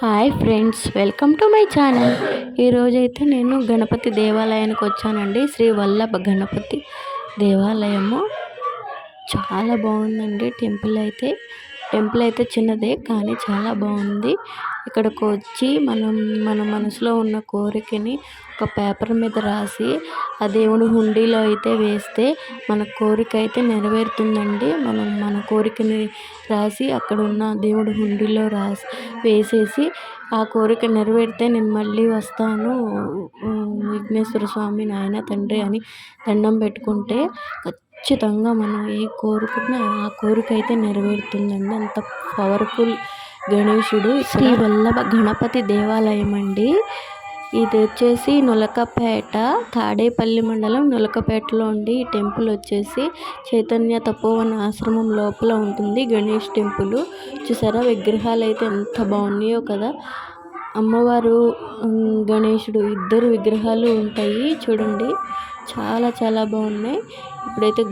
Hi friends welcome to my channel. ఈరోజైతే నేను గణపతి దేవాలయానికి వచ్చానండి. శ్రీ వల్లభ గణపతి దేవాలయము. చాలా బాగుందండి టెంపుల్ అయితే. టెంపుల్ అయితే చిన్నదే కానీ చాలా బాగుంది. ఇక్కడికి వచ్చి మనం మన మనసులో ఉన్న కోరికని ఒక పేపర్ మీద రాసి ఆ దేవుడి హుండీలో అయితే వేస్తే మన కోరిక అయితే నెరవేరుతుందండి. మనం మన కోరికని రాసి అక్కడ ఉన్న దేవుడి హుండీలో రాసి వేసేసి ఆ కోరిక నెరవేరితే నేను మళ్ళీ వస్తాను. విఘ్నేశ్వర స్వామి నాయన తండ్రి అని దండం పెట్టుకుంటే ఖచ్చితంగా మనం ఏ కోరుకున్నా ఆ కోరిక అయితే నెరవేరుతుందండి. అంత పవర్ఫుల్ గణేశుడు. శ్రీ వల్లభ గణపతి దేవాలయం అండి. ఇది వచ్చేసి నులకపేట తాడేపల్లి మండలం నులకపేటలో ఉండి ఈ టెంపుల్ వచ్చేసి చైతన్య తపోవన ఆశ్రమం లోపల ఉంటుంది గణేష్ టెంపుల్. చూసారా విగ్రహాలు అయితే ఎంత బాగున్నాయో కదా. అమ్మవారు గణేషుడు ఇద్దరు విగ్రహాలు ఉంటాయి చూడండి. చాలా చాలా బాగున్నాయి. ఇప్పుడైతే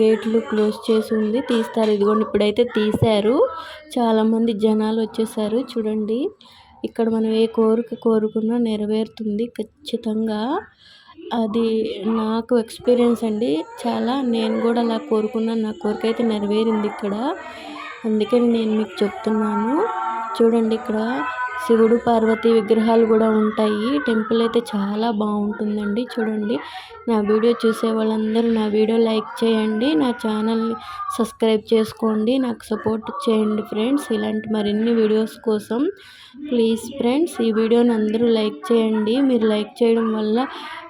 గేట్లు క్లోజ్ చేసి ఉంది తీస్తారు. ఇదిగోండి ఇప్పుడైతే తీశారు. చాలామంది జనాలు వచ్చేసారు చూడండి. ఇక్కడ మనం ఏ కోరిక కోరుకున్నా నెరవేరుతుంది ఖచ్చితంగా. అది నాకు ఎక్స్పీరియన్స్ అండి. చాలా నేను కూడా అలా కోరుకున్నాను. నా కోరిక అయితే నెరవేరింది ఇక్కడ. అందుకని నేను మీకు చెప్తున్నాను. చూడండి ఇక్కడ శివుడు పార్వతి విగ్రహాలు కూడా ఉంటాయి. టెంపుల్ అయితే చాలా బాగుంటుందండి. చూడండి. నా వీడియో చూసే వాళ్ళందరూ నా వీడియో లైక్ చేయండి. నా ఛానల్ని సబ్స్క్రైబ్ చేసుకోండి. నాకు సపోర్ట్ చేయండి ఫ్రెండ్స్. ఇలాంటి మరిన్ని వీడియోస్ కోసం ప్లీజ్ ఫ్రెండ్స్ ఈ వీడియోని అందరూ లైక్ చేయండి. మీరు లైక్ చేయడం వల్ల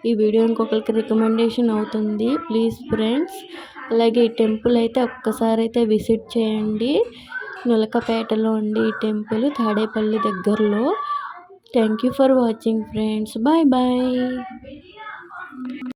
ఈ వీడియో ఇంకొకరికి రికమెండేషన్ అవుతుంది. Please friends. అలాగే ఈ టెంపుల్ అయితే ఒక్కసారి అయితే విజిట్ చేయండి. నులకపేటలో ఉండి ఈ టెంపుల్ తాడేపల్లి దగ్గరలో. Thank you for watching friends. Bye bye.